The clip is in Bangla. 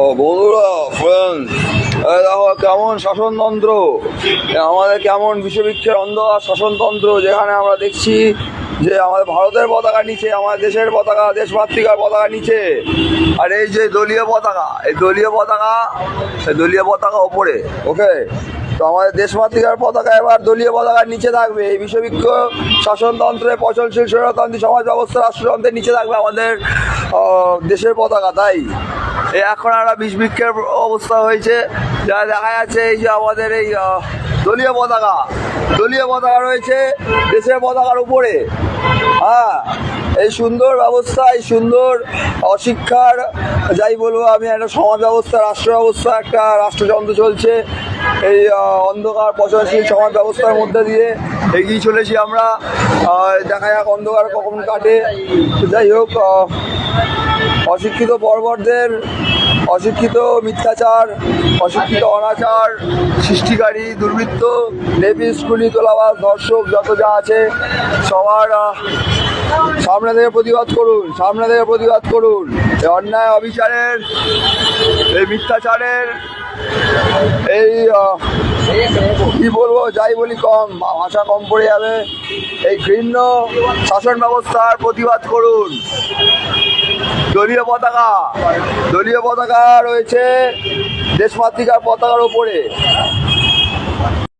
ও বন্ধুরা ফ্রেন্ড দেখো, কেমন শাসনতন্ত্র? আমাদের কেমন বিশ্ববিখ্যাত অন্ধকার শাসনতন্ত্র? যেখানে আমরা দেখছি যে আমাদের ভারতের পতাকা নিচে, আমাদের দেশের পতাকা, দেশমাতৃকার পতাকা নিচে। আর এই যে দলীয় পতাকা, এই দলীয় পতাকা, এই দলীয় পতাকা ওপরে ওকে তো আমাদের দেশমাতৃকার পতাকা এবার দলীয় পতাকার নিচে থাকবে। এই বিশ্ববিক্ষ শাসনতন্ত্রে পচনশীল স্বৈরতন্ত্রী সমাজ ব্যবস্থা রাষ্ট্রতন্ত্রের নিচে থাকবে আমাদের দেশের পতাকা, তাই? এখন একটা বিষবৃক্ষের অবস্থা হয়েছে। যা দেখা যাচ্ছে এই যে আমাদের এই দলীয় পতাকা দলীয় পতাকা রয়েছে দেশের পতাকার উপরে। হ্যাঁ এই সুন্দর ব্যবস্থা, এই সুন্দর অশিক্ষার, যাই বলব আমি, একটা সমাজ ব্যবস্থা, রাষ্ট্র ব্যবস্থা, একটা রাষ্ট্রযন্ত্র চলছে। এই অন্ধকার, পচনশীল সমাজ ব্যবস্থার মধ্যে দিয়ে এগিয়ে চলেছি আমরা। দেখা যাক অন্ধকার কখন কাটে। যাই হোক অশিক্ষিত বর্বরদের অশিক্ষিত মিথ্যাচার অশিক্ষিত অনাচার সৃষ্টিকারী দুর্বৃত্ত নেপি স্কুলি তোলাবাস দর্শক যত যা আছে সবার সামনে থেকে প্রতিবাদ করুন, সামনে থেকে প্রতিবাদ করুন। এই অন্যায় অবিচারের, এই মিথ্যাচারের, এই কি বলব, যাই বলি কম ভাষা কম পড়ে যাবে। এই ঘৃণ্য শাসন ব্যবস্থার প্রতিবাদ করুন। দলীয় পতাকা দলীয় পতাকা রয়েছে দেশমাতৃকার পতাকার ওপরে